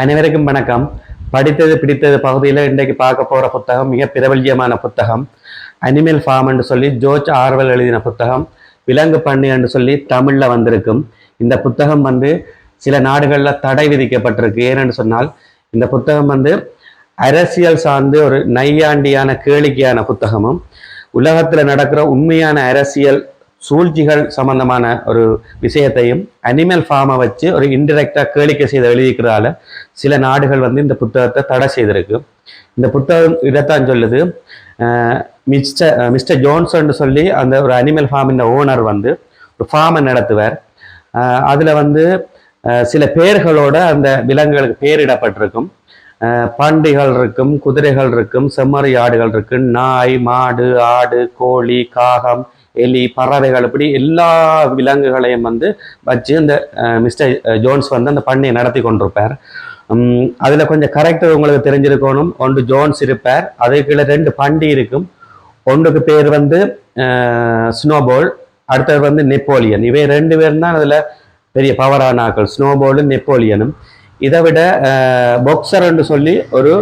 அனைவருக்கும் வணக்கம். படித்தது பிடித்தது பகுதியில் இன்றைக்கு பார்க்க போகிற புத்தகம் மிக பிரபல்யமான புத்தகம். அனிமல் ஃபார்ம் என்று சொல்லி ஜோர்ஜ் ஆர்வல் எழுதின புத்தகம். விலங்கு பண்ணி என்று சொல்லி தமிழில் வந்திருக்கும். இந்த புத்தகம் வந்து சில நாடுகளில் தடை விதிக்கப்பட்டிருக்கு. ஏனென்று சொன்னால் இந்த புத்தகம் வந்து அரசியல் சார்ந்து ஒரு நையாண்டியான கேளிக்கையான புத்தகமும். உலகத்தில் நடக்கிற உண்மையான அரசியல் சூழ்ச்சிகள் சம்பந்தமான ஒரு விஷயத்தையும் அனிமல் ஃபார்மை வச்சு ஒரு இன்டெரக்டாக கேளிக்கை செய்து எழுதிக்கிறதால சில நாடுகள் வந்து இந்த புத்தகத்தை தடை செய்திருக்கு. இந்த புத்தகம் இதைத்தான் சொல்லுது. மிஸ்டர் மிஸ்டர் ஜோன்சன் சொல்லி அந்த ஒரு அனிமல் ஃபார்மின் ஓனர் வந்து ஒரு ஃபார்மை நடத்துவார். அதில் வந்து சில பேர்களோட அந்த விலங்குகளுக்கு பேரிடப்பட்டிருக்கும். பண்டிகள் இருக்கும் குதிரைகள் இருக்கும் செம்மறி ஆடுகள் இருக்கு நாய் மாடு ஆடு கோழி காகம் எலி பறவைகள் இப்படி எல்லா விலங்குகளையும் வந்து வச்சு இந்த மிஸ்டர் ஜோன்ஸ் வந்து அந்த பண்ணையை நடத்தி கொண்டிருப்பார். அதில் கொஞ்சம் கரெக்டர் உங்களுக்கு தெரிஞ்சிருக்கணும். ஒன்று ஜோன்ஸ் இருப்பார். அதுக்குள்ள ரெண்டு பண்டி இருக்கும். ஒன்றுக்கு பேர் வந்து ஸ்னோபால் அடுத்தது வந்து நெப்போலியன் இவை ரெண்டு பேரும் தான் அதில் பெரிய பவரான ஆக்கள் ஸ்னோபாலும் நெப்போலியனும் இதை விட பொக்சர்ன்னு சொல்லி ஒரு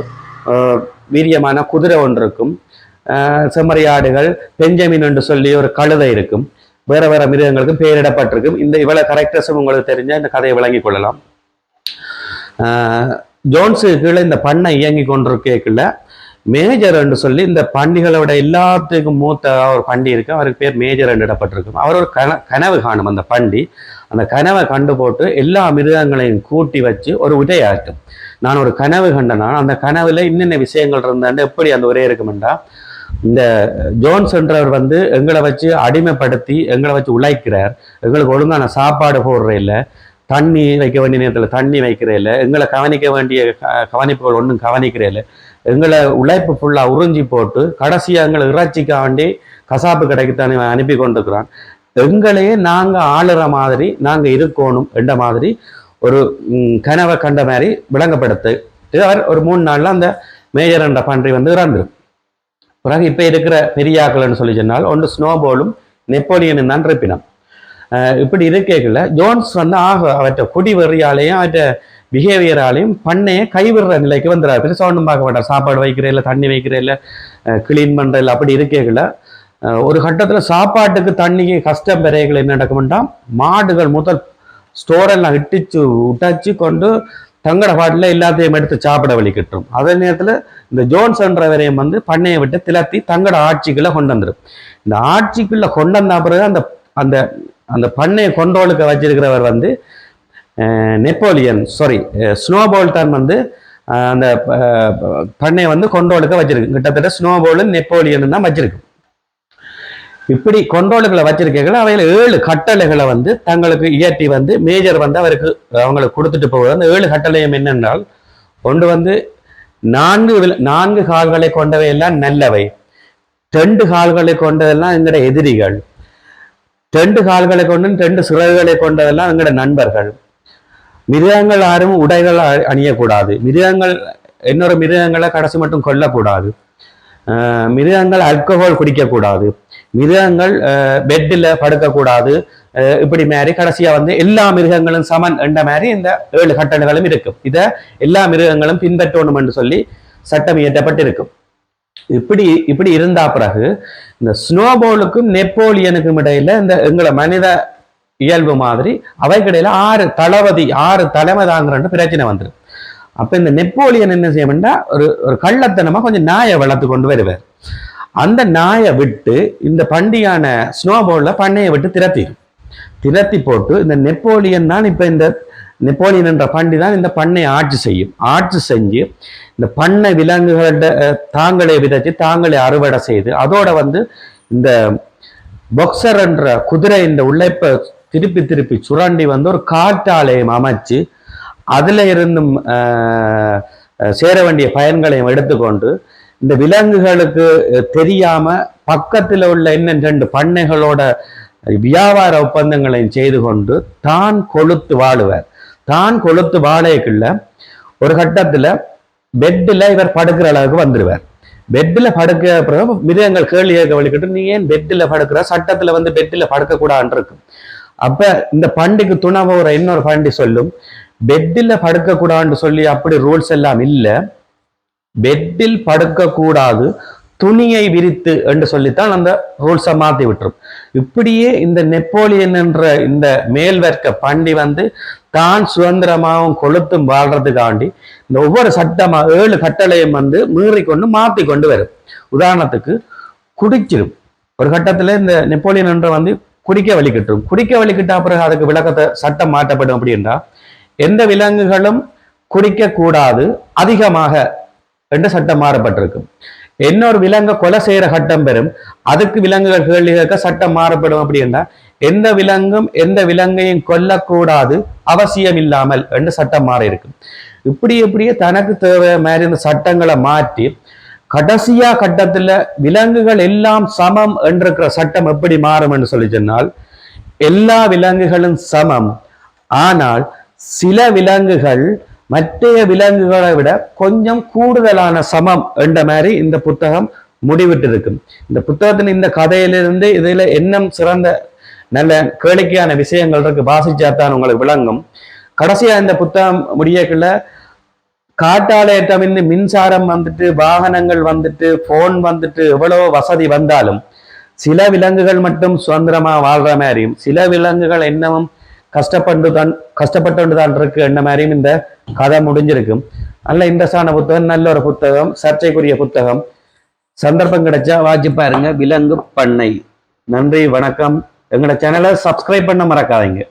வீரியமான குதிரை ஒன்று இருக்கும். செம்மறியாடுகள் செம்மறி ஆடுகள் பெஞ்சமின் என்று சொல்லி ஒரு கழுதை இருக்கும். வேற வேற மிருகங்களுக்கும் பெயரிடப்பட்டிருக்கும். இந்த இவ்வளவு கரெக்டர்ஸும் உங்களுக்கு தெரிஞ்ச இந்த கதையை விளங்கி கொள்ளலாம். அஹ், ஜோன்ஸு கீழே இந்த பண்ணை இயங்கி கொண்டிருக்கேக்குள்ள மேஜர் என்று சொல்லி இந்த பண்டிகளோட எல்லாத்துக்கும் மூத்த ஒரு பண்டி இருக்கு. அவருக்கு பேர் மேஜர் என்று இடப்பட்டிருக்கும். அவர் ஒரு கன கனவு காணும் அந்த பண்டி. அந்த கனவை கண்டு போட்டு எல்லா மிருகங்களையும் கூட்டி வச்சு ஒரு உரையாட்டும் நான் ஒரு கனவு கண்டனான் அந்த கனவுல இன்னென்ன விஷயங்கள் இருந்தாண்டு எப்படி அந்த உரை இருக்குமெண்டா இந்த ஜோன்ஸ் என்றவர் வந்து எங்களை வச்சு அடிமைப்படுத்தி எங்களை வச்சு உழைக்கிறார். எங்களுக்கு ஒழுங்கான சாப்பாடு போடுற இல்லை. தண்ணி வைக்க வேண்டிய நேரத்தில் தண்ணி வைக்கிற இல்லை. எங்களை கவனிக்க வேண்டிய க- கவனிப்புகள் ஒன்றும் கவனிக்கிற இல்லை. எங்களை உழைப்பு ஃபுல்லாக உறிஞ்சி போட்டு கடைசியாக எங்களை இறைச்சிக்க வேண்டி கசாப்பு கடைக்கு தானே அனுப்பி கொண்டிருக்கிறான். எங்களையே நாங்கள் ஆளுற மாதிரி நாங்கள் இருக்கணும் என்ற மாதிரி ஒரு கனவை கண்ட மாதிரி விளங்கப்படுத்து. அவர் ஒரு மூணு நாளில் அந்த மேஜர் என்ற பன்றி வந்து இறந்துரும். பிறகு இப்போ இருக்கிற பெரியாக்கள்னு சொல்லி சொன்னால் ஒன்று ஸ்னோபோலும் நெப்போலியனும் தான் இருப்பினம் இப்படி இருக்கேக்கல ஜோன்ஸ் வந்து ஆக அவற்றை குடி வெறியாலையும் அவற்றை பிஹேவியராலையும் பண்ணையை கைவிடுற நிலைக்கு வந்துடுறாரு பெருசாக ஒன்றும் பார்க்க மாட்டார். சாப்பாடு வைக்கிற இல்லை தண்ணி வைக்கிற இல்லை கிளீன் பண்ணுற இல்லை அப்படி இருக்கேக்கல ஒரு கட்டத்தில் சாப்பாட்டுக்கு தண்ணிக்கு கஷ்டம் பெறைகள் என்ன நடக்கும்னா மாடுகள் முதல் ஸ்டோரெல்லாம் இட்டிச்சு உடைச்சு கொண்டு தங்கட பாட்டில் எல்லாத்தையும் எடுத்து சாப்பிட வலிக்கிட்டுரும் அதே நேரத்தில் இந்த ஜோன்ஸ் என்றவரையும் வந்து பண்ணையை விட்டு திலத்தி தங்கட ஆட்சிக்குள்ளே கொண்டு வந்துடும் இந்த ஆட்சிக்குள்ளே கொண்டு வந்த பிறகு அந்த அந்த அந்த பண்ணையை கொண்டோளுக்கு வச்சிருக்கிறவர் வந்து நெப்போலியன் சாரி ஸ்னோபால் தான் வந்து அந்த பண்ணையை வந்து கொண்டோளுக்க வச்சிருக்கு கிட்டத்தட்ட ஸ்னோபாலும் நெப்போலியனும் தான் வச்சிருக்கு இப்படி கொண்டோளுகளை வச்சிருக்கீங்களா அவையில் ஏழு கட்டளைகளை வந்து தங்களுக்கு இயற்றி வந்து மேஜர் வந்து அவருக்கு அவங்களுக்கு கொடுத்துட்டு போவது அந்த ஏழு கட்டளையும் என்னென்றால் ஒன்று வந்து நான்கு நான்கு கால்களை கொண்டவை எல்லாம் நல்லவை. ரெண்டு கால்களை கொண்டதெல்லாம் எங்களோட எதிரிகள். ரெண்டு கால்களை கொண்டு ரெண்டு சிறகுகளை கொண்டதெல்லாம் எங்களோட நண்பர்கள். மிருகங்கள் யாரும் உடைகள் அணியக்கூடாது. மிருகங்கள் இன்னொரு மிருகங்களை கடைசி மட்டும் கொல்லக்கூடாது. மிருகங்கள் ஆல்கஹால் குடிக்கக்கூடாது. மிருகங்கள் பெட்டில் படுக்கக்கூடாது. இப்படி மாதிரி கடைசியாக வந்து எல்லா மிருகங்களும் சமன் என்ற மாதிரி இந்த ஏழு கட்டளைகளும் இருக்கும் இதை எல்லா மிருகங்களும் பின்பற்றணும் என்று சொல்லி சட்டம் இயற்றப்பட்டிருக்கும். இப்படி இப்படி இருந்தா பிறகு இந்த ஸ்னோபோலுக்கும் நெப்போலியனுக்கும் இடையில இந்த எங்களை மனித இயல்பு மாதிரி அவைக்கிடையில ஆறு தளபதி ஆறு தலைமை தாங்குறன்ற பிரச்சனை வந்துடும் அப்ப இந்த நெப்போலியன் என்ன செய்யணும்னா ஒரு ஒரு கள்ளத்தனமா கொஞ்சம் நாயை வளர்த்து கொண்டு வருவார். அந்த நாயை விட்டு இந்த பண்டியான ஸ்னோபோர்டில் பண்ணையை விட்டு திரத்திடும். திரத்தி போட்டு இந்த நெப்போலியன் தான் இப்போ இந்த நெப்போலியன் என்ற பண்டி தான் இந்த பண்ணையை ஆட்சி செய்யும். ஆட்சி செஞ்சு இந்த பண்ணை விலங்குகளோட தாங்களே விதைச்சு தாங்களே அறுவடை செய்து அதோட வந்து இந்த பொக்சர் என்ற குதிரை இந்த உழைப்பை திருப்பி திருப்பி சுரண்டி வந்து ஒரு காட்டாலயம் அமைச்சு அதுல இருந்தும் சேர வேண்டிய பயன்களையும் எடுத்துக்கொண்டு இந்த விலங்குகளுக்கு தெரியாம பக்கத்தில் உள்ள இன்னும் ரெண்டு பண்ணைகளோட வியாபார ஒப்பந்தங்களையும் செய்து கொண்டு தான் கொளுத்து வாழுவார். தான் கொளுத்து வாழைக்குள்ள ஒரு கட்டத்துல பெட்டில் இவர் படுக்கிற அளவுக்கு வந்துடுவார் பெட்டில் படுக்க பிறகு மிருகங்கள் கேள்வி கேட்க வழிக்கிட்டு நீ ஏன் பெட்டில் படுக்கிற? சட்டத்தில் வந்து பெட்டில் படுக்கக்கூடாதுன்னு இருக்கும். அப்போ இந்த பண்டிக்கு துணை போகிற இன்னொரு பண்டி சொல்லும் பெட்டில் படுக்கக்கூடாதுன்னு சொல்லி அப்படி ரூல்ஸ் எல்லாம் இல்லை. பெட்டில் படுக்கக்கூடாது துணியை விரித்து என்று சொல்லித்தான் அந்த ரூல்ஸை மாற்றி விட்டுரும். இப்படியே இந்த நெப்போலியன் என்ற இந்த மேல்வர்க்க பண்டி வந்து தான் சுதந்திரமாகவும் கொளுத்தும் வாழ்றதுக்காண்டி இந்த ஒவ்வொரு சட்டமா ஏழு கட்டளையும் வந்து மீறி கொண்டு மாற்றி கொண்டு வரும். உதாரணத்துக்கு குடிச்சிடும் ஒரு கட்டத்தில் இந்த நெப்போலியன் என்ற வந்து குடிக்க வலிக்கிட்டும் குடிக்க வலிக்கிட்ட பிறகு அதுக்கு விளக்கத்தை சட்டம் மாற்றப்படும் அப்படின்றா எந்த விலங்குகளும் குடிக்கக்கூடாது. அதிகமாக என்று சட்டம் மாறப்பட்டிருக்கும் இன்னொரு விலங்கை கொலை செய்யற சட்டம் பெறும். அதுக்கு விலங்குகள் கேள்வி கேட்க சட்டம் மாறப்படும் அப்படின்னா எந்த விலங்கும் எந்த விலங்கையும் கொல்லக்கூடாது அவசியம் இல்லாமல் என்று சட்டம் மாறி இருக்கும் இப்படி இப்படியே தனக்கு தேவை மாதிரி இந்த சட்டங்களை மாற்றி கடைசியா கட்டத்துல விலங்குகள் எல்லாம் சமம் என்றிருக்கிற சட்டம் எப்படி மாறும் என்று சொல்லி சொன்னால் எல்லா விலங்குகளும் சமம். ஆனால் சில விலங்குகள் மற்றைய விலங்குகளை விட கொஞ்சம் கூடுதலான சமம் என்ற மாதிரி இந்த புத்தகம் முடிவிட்டு இருக்கும் இந்த புத்தகத்தின் இந்த கதையிலிருந்து இதுல இன்னும் சிறந்த நல்ல கேளிக்கையான விஷயங்கள் இருக்கு. வாசிச்சாத்தான் உங்களுக்கு விளங்கும். கடைசியா இந்த புத்தகம் முடியக்குள்ள காட்டாலயட்டம் இந்த மின்சாரம் வந்துட்டு வாகனங்கள் வந்துட்டு போன் வந்துட்டு எவ்வளவு வசதி வந்தாலும் சில விலங்குகள் மட்டும் சுதந்திரமா வாழ்ற மாதிரியும் சில விலங்குகள் என்னவும் கஷ்டப்பட்டு தான் கஷ்டப்பட்டு தான் இருக்கு என்ன மாதிரியும் இந்த கதை முடிஞ்சிருக்கும் நல்ல இன்ட்ரெஸ்டான புத்தகம் நல்ல ஒரு புத்தகம் சர்ச்சைக்குரிய புத்தகம். சந்தர்ப்பம் கிடைச்சா வாட்சி பாருங்க. விலங்கு பண்ணை. நன்றி வணக்கம். எங்களோட சேனலை சப்ஸ்கிரைப் பண்ண மறக்காதீங்க.